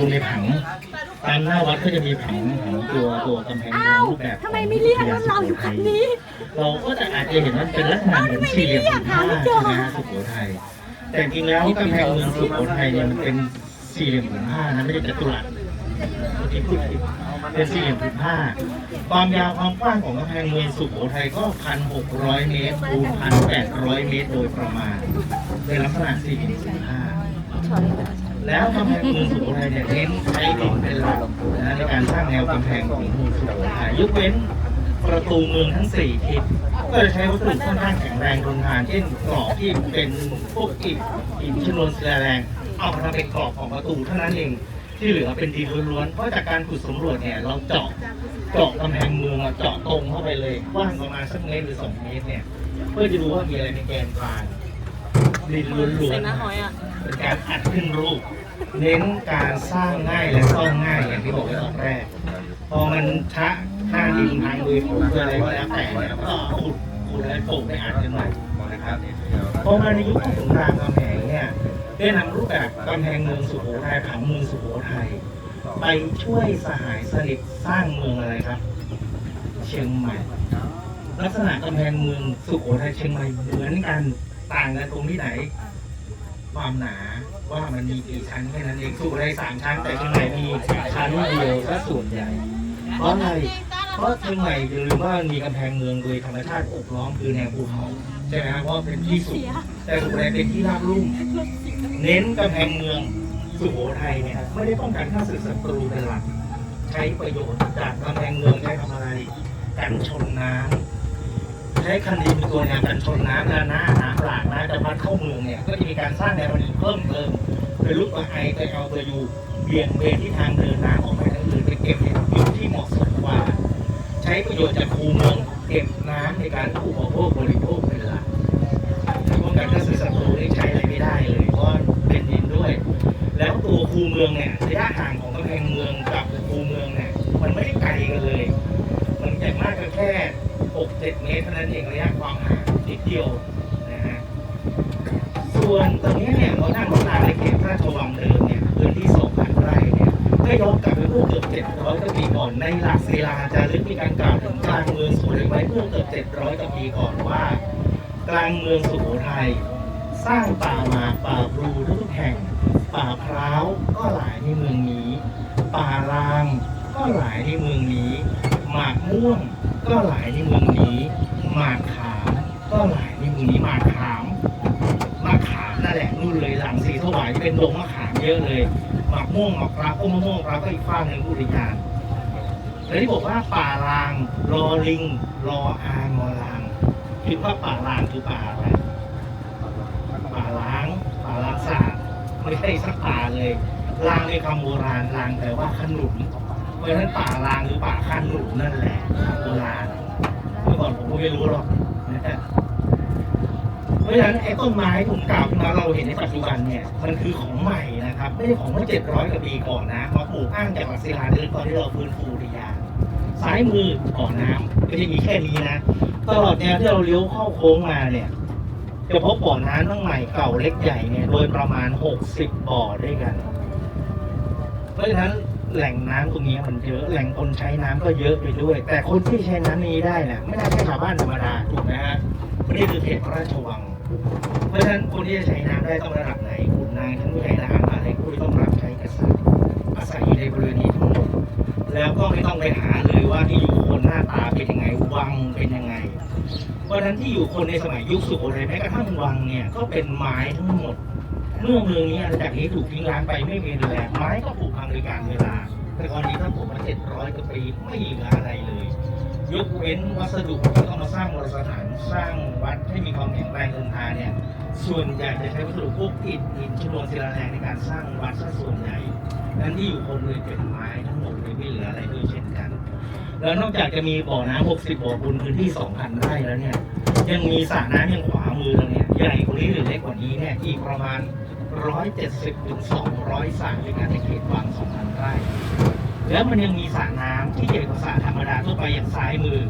ดูในผังตามหน้าวัดก็จะมีผังผังตัวตัวกำแพงเมืองอ้าวรูปแบบทำไมไม่เรียกว่าเราอยู่คันนี้ เราก็จะอาจจะเห็นว่าเป็นลักษณะเหมือนสี่เหลี่ยมผืนผ้าอ้าวใช่ทำไมไหมไม่เรียกฮะสุโขทัยแต่จริงๆแล้วกำแพงเมืองสุโขทัยเนี่ยมันเป็นสี่เหลี่ยมผืนผ้านะไม่ใช่จัตุรัสเมื่อกี้พูดผิดเป็นสี่เหลี่ยมผืนผ้า ความยาวความกว้างของกำแพงเมืองสุโขทัยก็พันหกร้อยเมตรคูณพันแปดร้อยเมตรโดยประมาณเป็นลักษณะสี่เหลี่ยมผืนผ้า แล้วกำแพงเมืองสุโขทัยเนี่ยเน้นใช้ดินเป็นหลักนะในการสร้างแนวกำแพงของเมืองสุโขทัยยกเว้นประตูเมืองทั้งสี่ทิศก็จะใช้วัสดุค่อนข้างแข็งแรงทนทานเช่นกรอบที่เป็นพวกอิฐหินชนวนศิลาแรงเอามาทำเป็นกรอบของประตูเท่านั้นเองที่เหลือเป็นดินล้วนๆ เพราะจากการขุดสำรวจเนี่ยเราเจาะเจาะกำแพงเมืองเจาะตรงเข้าไปเลยกว้างประมาณสักเมตรหรือสองเมตรเนี่ยเพื่อจะดูว่ามีอะไรในแกนกลาง ดินล้วนๆ เป็นการอัดขึ้นรูป เน้นการสร้างง่ายและซ่อนง่ายอย่างที่บอกไว้ตอนแรก พอมันชะทางดินทางลุยผมอะไรก็แล้วแต่เนี่ยก็ขุดขุดแล้วโป่งไปอัดกันใหม่นะครับพอมาในยุคของสงครามกำแพงเนี่ยได้นำรูปแบบกำแพงเมืองสุโขทัยผังเมืองสุโขทัยไปช่วยสหายสนิทสร้างเมืองอะไรครับ เชียงใหม่ ลักษณะกำแพงเมืองสุโขทัยเชียงใหม่เหมือนกัน ต่างกันตรงที่ไหน ความหนาว่ามันมีกี่ชั้นแค่นั้นเองสุโขทัยสามชั้นแต่เชียงใหม่มีชั้นเดียวซะส่วนใหญ่เพราะอะไรเพราะเชียงใหม่อย่าลืมว่ามีกำแพงเมืองโดยธรรมชาติโอบล้อมคือแนวภูเขาใช่ไหมครับเพราะเป็นที่สูงแต่สุโขทัยเป็นที่ราบลุ่ม เน้นกำแพงเมืองสุโขทัยเนี่ยไม่ได้ป้องกันข้าศึกศัตรูเป็นหลัก ใช้ประโยชน์จากกำแพงเมืองใช้ทำอะไรกันชนน้ำ ใช้คันดินเป็นตัวแนวกันชนน้ำและน้าน้ำหลากน้ำจะพัดเข้าเมืองเนี่ย ก็จะมีการสร้างแนวคันดินเพิ่มเติมเป็นลูกตัวไอตัวเอลตัวยูเบี่ยงเบนที่ทางเดินน้ำออกไปทางอื่นไปเก็บในจุดที่เหมาะสมกว่า ใช้ประโยชน์จากคูเมือง 7 เมตรเท่านั้นเองระยะความห่างนิดเดียวนะฮะส่วนตรงนี้เนี่ยเรานั่งรถรางในเขตพระราชวังเดิมเนี่ยพื้นที่ 2,000 ไร่เนี่ยก็ย้อนกลับไปเมื่อเกือบ 700กว่าปีก่อนในหลักศิลาจารึกมีการกล่าวถึงกลางเมืองสุโขทัยไว้เมื่อเกือบ 700กว่าปีก่อนว่า กลางเมืองสุโขทัยสร้างป่าหมากป่าพลูทุกแห่ง ป่าพร้าวก็หลายในเมืองนี้ ป่ารางก็หลายในเมืองนี้ หมากม่วงก็หลายในเมืองนี้ หมากขามก็หลายในเมืองนี้หมากขามหมากขามนั่นแหละนู่นเลยหลังสีถวายเป็นดงมะขามเยอะเลยหมากม่วงหมากราวก็มะม่วงราวก็อีกฝ้าหนึ่งอุทยานแล้วที่บอกว่าป่ารางรอลิงรออางอลางคิดว่าป่ารางคือป่าอะไรป่าล้างป่าล้างสาดไม่ใช่สักป่าเลยลางในคำโบราณลางแปลว่าขนุนเพราะฉะนั้นป่าลางหรือป่าขนุนนั่นแหละคำโบราณเมื่อก่อนผมก็ไม่รู้หรอกนะฮะเพ ราะฉะนั้นไอ้ต้นไม้ถุงเก่าที่มาเราเห็นในปัจจุบันเนี่ยมันคือของใหม่นะครับไม่ใช่ของเมื่อเจ็ดร้อยกว่าปีก่อนนะมาปลูกอ้างจากหลักศิลาเดินตอนที่เราฟื้นฟูอุทยาซ้ายมือบ่อน้ำไม่ได้มีแค่นี้นะตลอดแนวที่เราเลี้ยวเข้าโค้งมาเนี่ยจะพบบ่อน้ำทั้งใหม่เก่าเล็กใหญ่เนี่ยโดยประมาณ 60 บ่อด้วยกัน เพราะฉะนั้นแหล่งน้ำตรงนี้มันเยอะแหล่งคนใช้น้ำก็เยอะไปด้วย แต่คนที่ใช้น้ำนี้ได้น่ะไม่ได้แค่ชาวบ้านธรรมดาถูกไหมฮะไม่คือเขตพระราชวัง เพราะฉะนั้นคนที่จะใช้น้ำได้ต้องระดับไหนคุณนางทั้งผู้ใหญ่ทหารมาเล็กผู้ที่ต้องรับใช้กษัตริย์อาศัยอยู่ในบริเวณนี้ทั้งหมดแล้วก็ไม่ต้องไปหาเลยว่าที่อยู่คนหน้าตาเป็นยังไงวังเป็นยังไง เพราะฉะนั้นที่อยู่คนในสมัยยุคสุโขทัยแม้กระทั่งวังเนี่ยก็เป็นไม้ทั้งหมด เมื่อเมืองนี้อาณาจักรนี้ถูกทิ้งร้างไปไม่มีดูแลไม้ก็ผุพังโดยการเวลาแต่ตอนนี้ถ้าผมมาเจ็ดร้อยกว่าปีไม่เหลืออะไรเลย เว้นวัสดุที่ต้องมาสร้างโบราณสถานสร้างวัดให้มีความแข็งแรงทนทานเนี่ยส่วนใหญ่จะใช้วัสดุพวกอิฐหินชนวนศิลาแรงในการสร้างวัดซะส่วนใหญ่นั้นที่อยู่คนเลยเป็นไม้ทั้งหมดเลยไม่เหลืออะไรเลยเช่นกัน แล้วนอกจากจะมีบ่อน้ำ60 บ่อบนพื้นที่ 2,000 ไร่แล้วเนี่ยยังมีสระน้ำยังขวามือเราเนี่ยใหญ่กว่านี้หรือเล็กกว่านี้เนี่ยอีกประมาณ 170ถึง200สระในการในเขตวัง2,000 ไร่ แล้วมันยังมีสระน้ำที่ใหญ่กว่าสระธรรมดาทั่วไปอย่างซ้ายมือ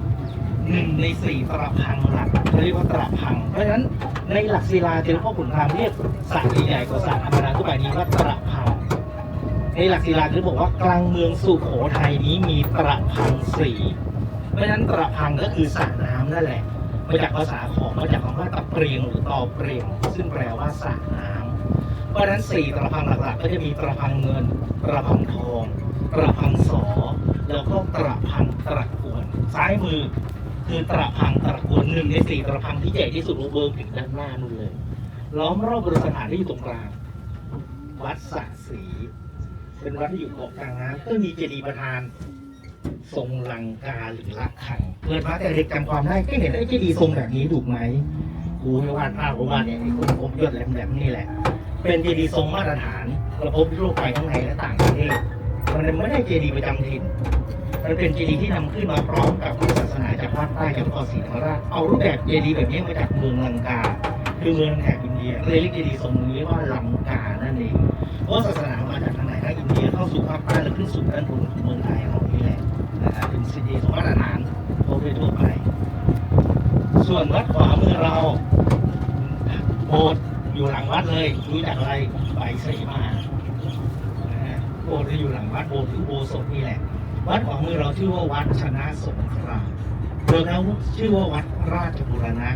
หนึ่งในสี่ตระพังหลักเขาเรียกว่าตระพัง เพราะฉะนั้นในหลักศิลาเจริญพ่อขุนรามเรียกสระใหญ่กว่าสระธรรมดาทั่วไปนี้ว่าตระพัง ในหลักศิลาคือบอกว่ากลางเมืองสุโขทัยนี้มีตระพังสี่เพราะฉะนั้นตระพังก็คือสระน้ำนั่นแหละมาจากภาษาของมาจากคำว่าตะเปรียงหรือตอเปรียง ซึ่งแปลว่าสระน้ำเพราะฉะนั้นสี่ตระพังหลักๆ ก็จะมีตระพังเงินตระพังทอง ตระพังสอแล้วก็ตระพังตระกวนซ้ายมือ คือตระพังตระกวนหนึ่งในสี่ตระพังที่ใหญ่ที่สุดของเวิร์ถึงด้านหน้านู่นเลย ล้อมรอบบริสถานที่อยู่ตรงกลาง วัดสระศรีเป็นวัดที่อยู่เกาะกลางน้ำก็มีเจดีย์ประธาน ทรงลังกาหรือลักขังเกิดมาแต่เด็กจำความได้ก็เห็นไอ้เจดีย์ทรงแบบนี้ถูกไหมครูให้วาดภาพผมวาดเนี่ยไอ้คนผมยศแหลมๆนี่แหละ เป็นเจดีย์ทรงมาตรฐานระบบทั่วไปทั้งในและต่างประเทศ มันไม่ได้เจดีย์ประจำถิ่น มันเป็นเจดีย์ที่นำขึ้นมาพร้อมกับพุทธศาสนาจากภาคใต้จากนครศรีธรรมราช เอารูปแบบเจดีย์แบบนี้มาจากเมืองลังกา คือเมืองแถบอินเดียเลยเรียกเจดีย์ทรงนี้ว่าลังกานั่นเอง เพราะศาสนามาจากทางไหนทางอินเดียเข้าสู่ภาคใต้แล้วขึ้นสู่ด้านบนของเมืองไทยของเรานี่แหละนะครับเป็นเจดีย์ทรงมาตรฐานโดยทั่วไป ส่วนวัดขวามือเราโบสถ์อยู่หลังวัดเลยรู้จักอะไรใบเสมา โบสถ์จะอยู่หลังวัดโบสถ์หรือโบสถ์นี่แหละ วัดขวามือเราชื่อว่าวัดชนะสงครามเดิมแล้วชื่อว่าวัดราชบุรณะ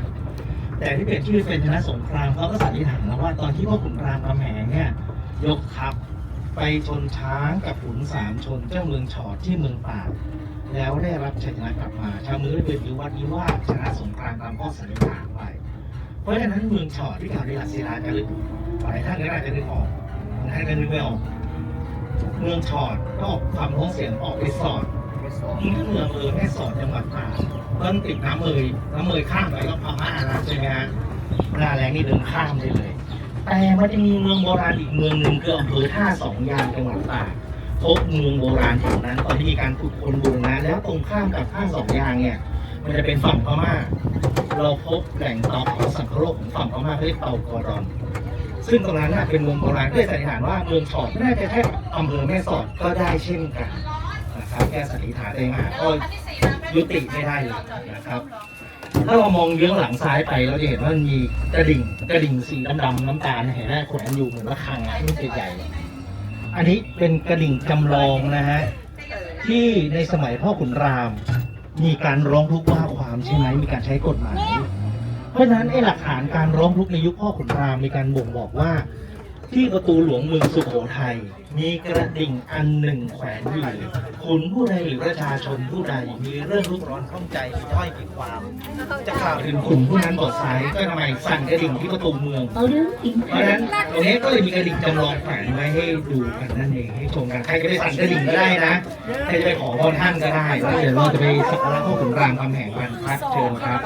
แต่ที่เป็นชื่อเป็นชนะสงครามเขาก็สันนิษฐานนะว่าตอนที่พ่อขุนรามคำแหงเนี่ยยกทัพไปชนช้างกับขุนสามชนเจ้าเมืองฉอดที่เมืองปากแล้วได้รับชัยชนะกลับมาชาวเมืองเลยถือวัดนี้ว่าชนะสงครามตามข้อสันนิษฐานไป เพราะฉะนั้นเมืองฉอดที่กล่าวในหลักศิลาจารึกหลายท่านก็อาจจะนึกออกท่านก็นึกไม่ออก เมืองฉอดก็ออกคำพ้องเสียงออกไปสอดที่เมืองเออแม่สอดจังหวัดตาดต้นติดน้ำเมยน้ำเมยข้ามไปก็พม่าแล้วใช่ไหมฮะหน้าแรงนี่เดินข้ามได้เลย แต่มันจะมีเมืองโบราณอีกเมืองหนึ่งคืออำเภอท่าสองยางจังหวัดตากพบเมืองโบราณแถวนั้นตอนที่มีการขุดคนบูรณะแล้วตรงข้ามกับท่าสองยางเนี่ย มันจะเป็นฝั่งพม่า เราพบแหล่งเตาเผาสังคโลกของฝั่งพม่าเขาเรียกเตากอรอน ซึ่งตรงนั้นเป็นเมืองโบราณก็เลยสันนิษฐานว่าเมืองฉอดน่าจะใช่อำเภอแม่สอดก็ได้เช่นกันนะครับแค่สันนิษฐานเองอะก็ยุติไม่ได้เลยนะครับ ถ้าเรามองเยื้องหลังซ้ายไปเราจะเห็นว่ามันมีกระดิ่งกระดิ่งสีดำๆน้ำตาลเห็นไหมแขวนอยู่เหมือนระฆังอะนี่ใหญ่ๆอันนี้เป็นกระดิ่งจำลองนะฮะที่ในสมัยพ่อขุนราม มีการร้องทุกข์ว่าความใช่ไหมมีการใช้กฎหมาย เพราะฉะนั้นไอ้หลักฐานการร้องทุกข์ในยุคพ่อขุนรามมีการบ่งบอกว่า ที่ประตูหลวงเมืองสุโขทัยมีกระดิ่งอันหนึ่งแขวนอยู่คุณผู้ใดหรือประชาชนผู้ใดมีเรื่องรุกร้อนข้องใจมีถ้อยมีความ จะกล่าวถึงคุณผู้นั้นบทสายก็ทำไมสั่นกระดิ่งที่ประตูเมือง เอาเรื่องจริงเพราะฉะนั้นตรงนี้ก็เลยมีกระดิ่งจำลองแขวนไว้ให้ดูกันนั่นเองให้ชมกันใครจะไปสั่นกระดิ่งก็ได้นะใครจะไปขอพรท่านก็ได้แล้วเดี๋ยวเราจะไปสักการะพ่อขุนรามคำแห่งกันครับเชิญครับ